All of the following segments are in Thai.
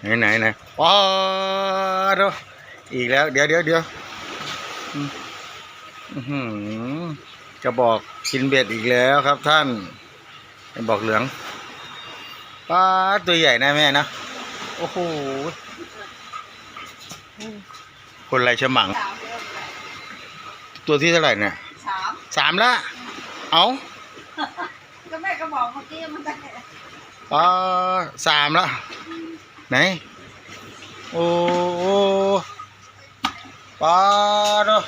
ไหนไหนไหนว้าวเดี๋ยวอีกแล้ว เดี๋ยวเดี๋ยวเดี๋ยวอืมอื้อหือกระบอกกินเบ็ดอีกแล้วครับท่านกระบอกเหลืองป้าดตัวใหญ่นะแม่นะโอ้โหคนไรฉมังสามเริ่มไปตัวที่เท่าไหร่เนี่ยสามสามละเอาก็แม่ก็บอกเมื่อกี้มันได้ป้าดสามละ ไหน โอ้โหป้าเนาะ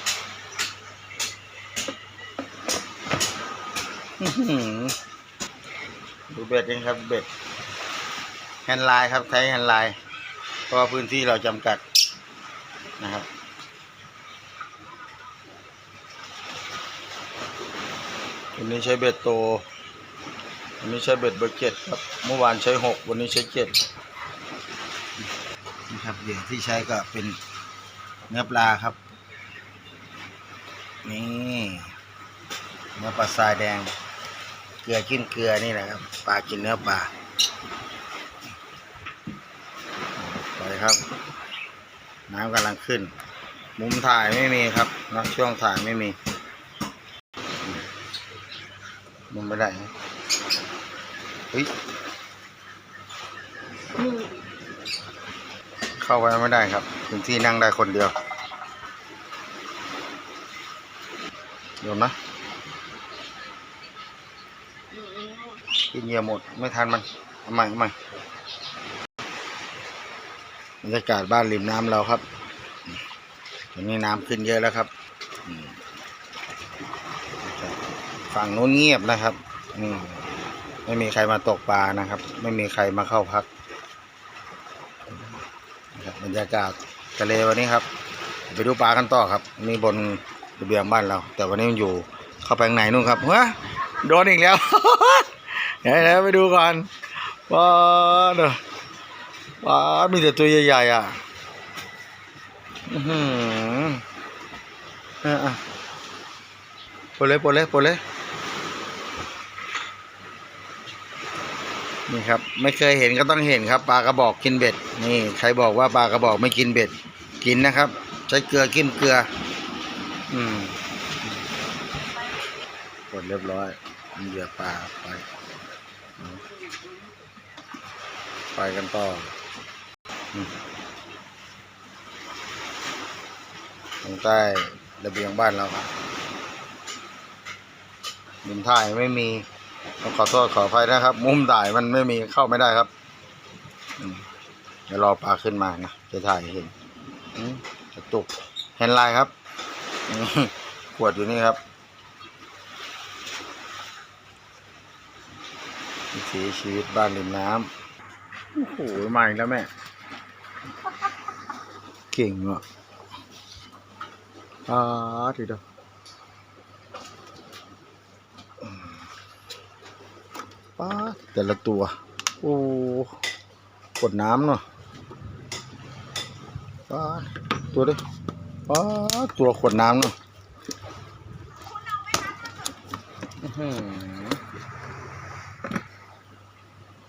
ดูเบ็ดเองครับเบ็ดแฮนด์ไลน์ครับใช้แฮนด์ไลน์เพราะพื้นที่เราจำกัดนะครับวันนี้ใช้เบ็ดโตวันนี้ใช้เบ็ดเบอร์เจ็ดครับ เมื่อวานใช้หกวันนี้ใช้เจ็ด ครับเหยื่อที่ใช้ก็เป็นเนื้อปลาครับ นี่เนื้อปลาทรายแดง เกลือกินเกลือนี่แหละครับปลากินเนื้อปลาไปครับ น้ำกำลังขึ้น มุมถ่ายไม่มีครับนะช่วงถ่ายไม่มีมุมไม่ได้เฮ้ย เข้าไปไม่ได้ครับพื้นที่นั่งได้คนเดียวโยนนะกินเหยื่อหมดไม่ทันมันเอาใหม่เอาใหม่บรรยากาศบ้านริมน้ำเราครับตอนนี้น้ำขึ้นเยอะแล้วครับฝั่งนู้นเงียบนะครับไม่มีใครมาตกปลานะครับ ไม่มีใครมาเข้าพัก รับรรยากาศทะเลวันนี้ครับ ไปดูปลากันต่อครับ นี่บนระเบียงบ้านเรา แต่วันนี้มันอยู่เข้าไปข้างในนู่นครับเฮ้ยโดนอีกแล้วเดี๋ยวไปดูก่อนว้าเด้อว้ามีแต่ตัวใหญ่ๆอะอือหือเอะปลดเลยปลดเลยปลดเลย นี่ครับ ไม่เคยเห็นก็ต้องเห็นครับปลากระบอกกินเบ็ด นี่ใครบอกว่าปลากระบอกไม่กินเบ็ด กินนะครับ ใช้เกลือกินเกลือ อืมกดเรียบร้อยมีเหยื่อปลาไปไปกันต่อตรงใต้ระเบียงบ้านเราครับมุมถ่ายไม่มี ขอโทษขออภัยนะครับ มุมถ่ายมันไม่มีเข้าไม่ได้ครับเดี๋ยวรอปลาขึ้นมานะจะถ่ายเห็นอืมกระจุกเห็นลายครับขวดอยู่นี่ครับวิถีชีวิตบ้านริมน้ำโอ้โหมาอีกแล้วแม่ เก่งอะอ่าทีเดียวอืม ป้าแต่ละตัว โอ้กดน้ำเนาะป้าตัวดิป้าตัวขวดน้ำเนาะ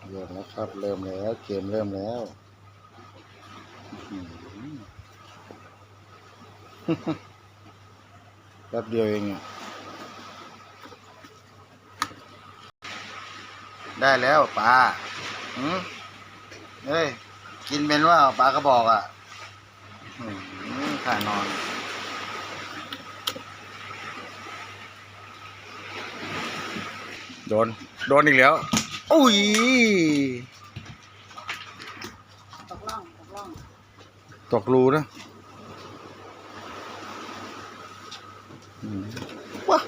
เริ่มแล้วครับ เริ่มแล้ว เกมเริ่มแล้วแป๊บเดียวเองอะ ได้แล้วปลาอืมเฮ้ย กินเป็นว่าปลากระบอกอะอืมข่านอน โดน โดนอีกแล้ว อุ้ย ตกล่องตกล่อง ตกรูนะอืมว้า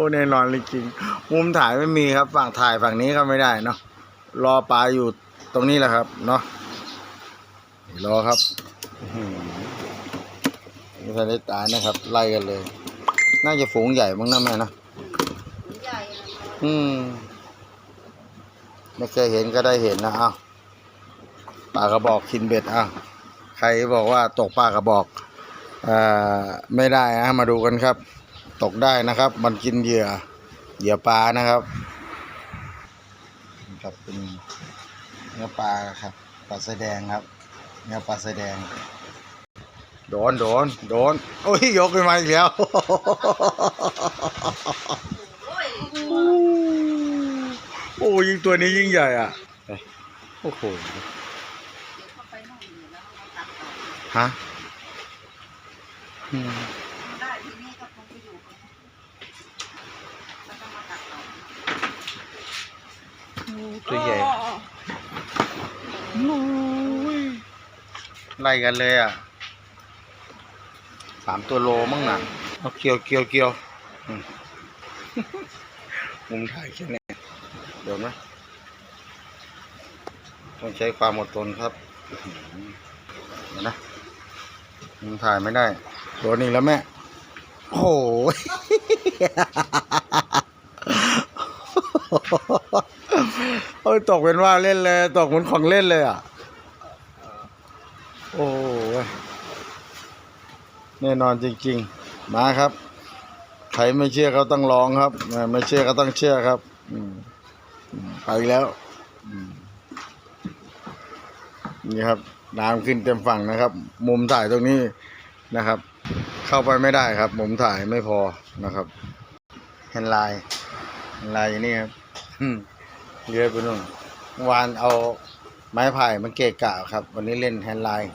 อ้แน่นอนเลยจริง มุมถ่ายไม่มีครับ ฝั่งถ่ายฝั่งนี้ก็ไม่ได้เนาะรอปลาอยู่ตรงนี้แหละครับ เนาะรอครับอื้อหือไม่ทันได้ตายนะครับ ไล่กันเลย น่าจะฝูงใหญ่มั้งนะแม่นะใหญ่อืมไม่เคยเห็นก็ได้เห็นนะอ้าวปลากระบอกกินเบ็ดอ้าวใครบอกว่าตกปลากระบอกอ่าไม่ได้นะมาดูกันครับ ตกได้นะครับ มันกินเหยื่อเหยื่อปลานะครับครับเป็นเนื้อปลาครับปลาสแดงครับ เนื้อปลาสแดง โดนโดนโดนโอ้ยยกขึ้นมาอีกแล้วโอ้ยโอ้ยิงตัวนี้ยิ่งใหญ่อะโอ้โหฮะอืม ได้ทีนี้ก็คงไปอยู่กันแล้วก็มาตัดต่อ ตัวใหญ่ไล่กันเลยอะสามตัวโลมั้งน่ะเอาเกี่ยวเกี่ยวเกี่ยวอืมมุมถ่ายแค่นี้เดี๋ยวนะต้องใช้ความอดทนครับอื้อหือเดี๋ยวนะมุมถ่ายไม่ได้โดนอีกแล้วแม่ โอ้โห โอ้ยตกเป็นว่าเล่นเลย ตกเหมือนของเล่นเลยอะ โอ้ยแน่นอนจริง ๆ มาครับ ใครไม่เชื่อเขาต้องลองครับ ไม่เชื่อก็ต้องเชื่อครับไปแล้วนี่ครับน้ำขึ้นเต็มฝั่งนะครับ มุมถ่ายตรงนี้นะครับ เข้าไปไม่ได้ครับ มุมถ่ายไม่พอนะครับแฮนลน์แฮนด์ไลน์อย่างนี้ครับ เยอะไปนู่นเมื่อวานเอาไม้ไผ่มาเกะกะครับ วันนี้เล่นแฮนด์ไลน์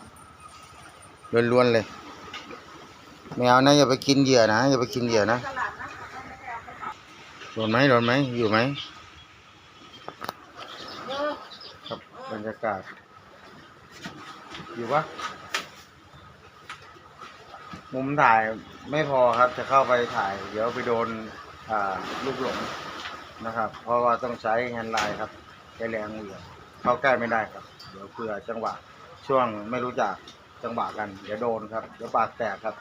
ล้วนๆเลยไม่เอานะอย่าไปกินเหยื่อนะอย่าไปกินเหยื่อนะโดนไหมโดนไหมอยู่ไหมครับบรรยากาศ อยู่ปะมุมถ่ายไม่พอครับ จะเข้าไปถ่าย เดี๋ยวไปโดนลูกหลง นะครับ เพราะว่าต้องใช้แฮนด์ไลน์ครับใช้แรงเหวี่ยงเข้าใกล้ไม่ได้ครับ เดี๋ยวเผื่อจังหวะช่วงไม่รู้จักจังหวะกัน เดี๋ยวโดนครับเดี๋ยวปากแตกครับ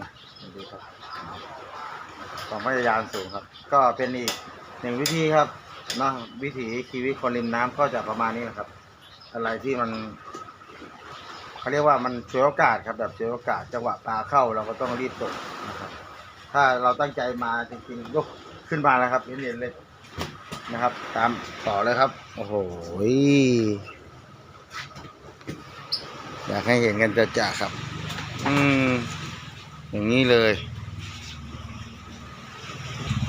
นะดูครับความพยายามสูงครับ ก็เป็นอีกหนึ่งวิธีครับเนะวิถีชีวิตคนริมน้ำก็จะประมาณนี้นะครับ อะไรที่มันเขาเรียกว่ามันช่วยโอกาสครับ แบบช่วยโอกาสจังหวะปลาเข้าเราก็ต้องรีบตกนะครับ ถ้าเราตั้งใจมาจริงๆยก ขึ้นมาแล้วครับเรียนๆเลยนะครับ ตามต่อเลยครับ โอ้โหอยากให้เห็นกันจะๆครับ อืม อย่างนี้เลย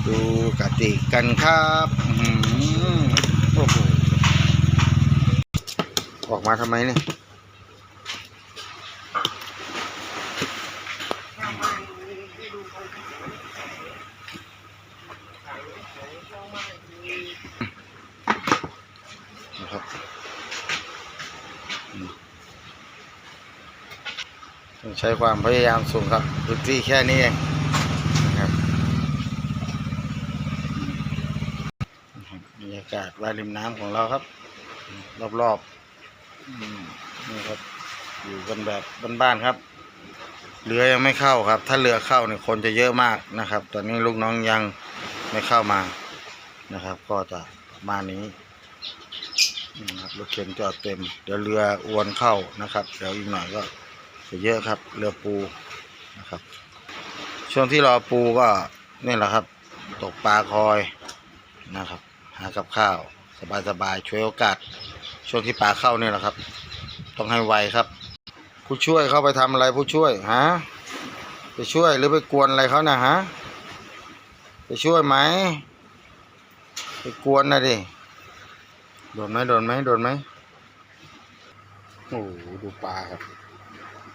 ดูกติกกันครับอื้อหือโอ้โหออกมาทำไมเนี่ย เอามาให้ดูเขา นะครับอืมต้องใช้ความพยายามสูงครับพื้นที่แค่นี้เองนะครับบรรยากาศวายริมน้ำของเราครับ รอบๆอืมนี่ครับอยู่กันแบบบ้านๆครับเรือยังไม่เข้าครับ ถ้าเรือเข้าเนี่ยคนจะเยอะมากนะครับ ตอนนี้ลูกน้องยังไม่เข้ามานะครับ ก็จะมานี้นี่นะครับรถเข็นจอดเต็ม เดี๋ยวเรืออวนเข้านะครับ เดี๋ยวอีกหน่อยก็ จะเยอะครับเรือปูนะครับ ช่วงที่รอปูก็นี่แหละครับ ตกปลาคอยนะครับ หากับข้าว สบายๆช่วยโอกาส ช่วงที่ปลาเข้านี่แหละครับ ต้องให้ไวครับ ผู้ช่วยเข้าไปทำอะไรผู้ช่วยฮะไปช่วยหรือไปกวนอะไรเขานะฮะไปช่วยไหมไปกวนนะดิโดนไหมโดนไหมโดนไหมโอ้ดูปลาครับ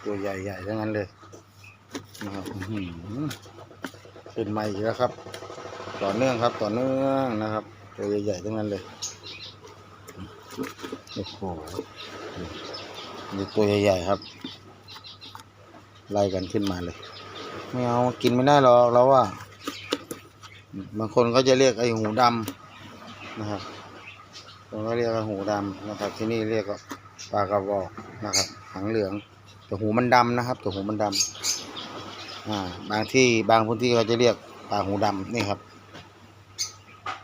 ตัวใหญ่ๆทั้งนั้นเลยนะครับเป็นใหม่อีกแล้วครับ ต่อเนื่องครับ ต่อเนื่องนะครับ ตัวใหญ่ๆทั้งนั้นเลยโอ้โหนี่ตัวใหญ่ๆครับ ไล่กันขึ้นมาเลย ไม่เอากินไม่ได้หรอกเราว่า บางคนเขาจะเรียกไอ้หูดำนะครับคนก็เรียกว่าหูดำนะครับ ที่นี่เรียกว่าปลากระบอกนะครับหางเหลือง แต่หูมันดำนะครับแต่หูมันดำอ่าบางที่บางพื้นที่เขาจะเรียกปลาหูดำนี่ครับ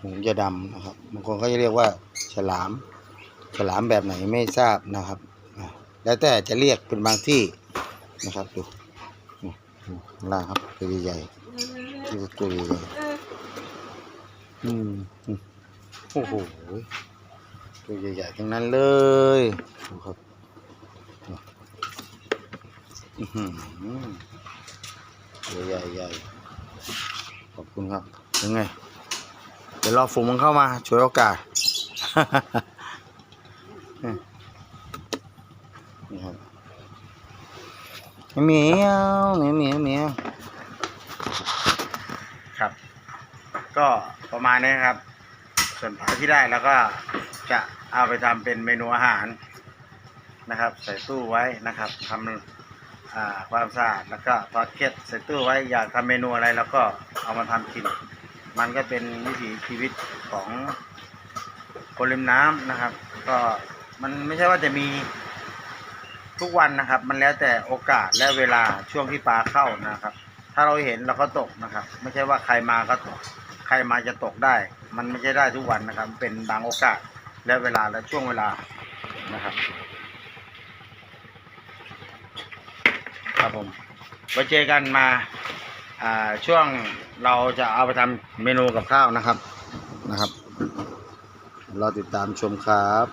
หูจะดำนะครับบางคนเขาจะเรียกว่าฉลาม ฉลามแบบไหนไม่ทราบนะครับ แล้วแต่จะเรียกเป็นบางที่นะครับดูล่างครับตัวใหญ่ตัวใหญ่อืมอืมโอ้โหตัวใหญ่ๆทั้งนั้นเลยดูครับ อื้อหือตัวใหญ่ๆขอบคุณครับยังไง เดี๋ยวรอฝูงมันเข้ามาช่วยโอกาสนี่ครับเหมียวเหมียวเหมียวเหมียวครับ ก็ประมาณนี้ครับ ส่วนผักที่ได้แล้วก็จะเอาไปทำเป็นเมนูอาหารนะครับ ใส่ตู้ไว้นะครับทำ อ่าความสะอาดแล้วก็ทอเก็ดใส่ตู้ไว้อยากทำเมนูอะไรแล้วก็เอามาทำกิน มันก็เป็นวิถีชีวิตของคนริมน้ำนะครับ ก็มันไม่ใช่ว่าจะมีทุกวันนะครับ มันแล้วแต่โอกาสและเวลาช่วงที่ปลาเข้านะครับ ถ้าเราเห็นเราก็ตกนะครับ ไม่ใช่ว่าใครมาก็ตก ใครมาจะตกได้ มันไม่ใช่ได้ทุกวันนะครับ เป็นบางโอกาสและเวลาและช่วงเวลานะครับ ครับผมไว้เจอกันมาอ่าช่วงเราจะเอาไปทำเมนูกับข้าวนะครับนะครับ เราติดตามชมครับ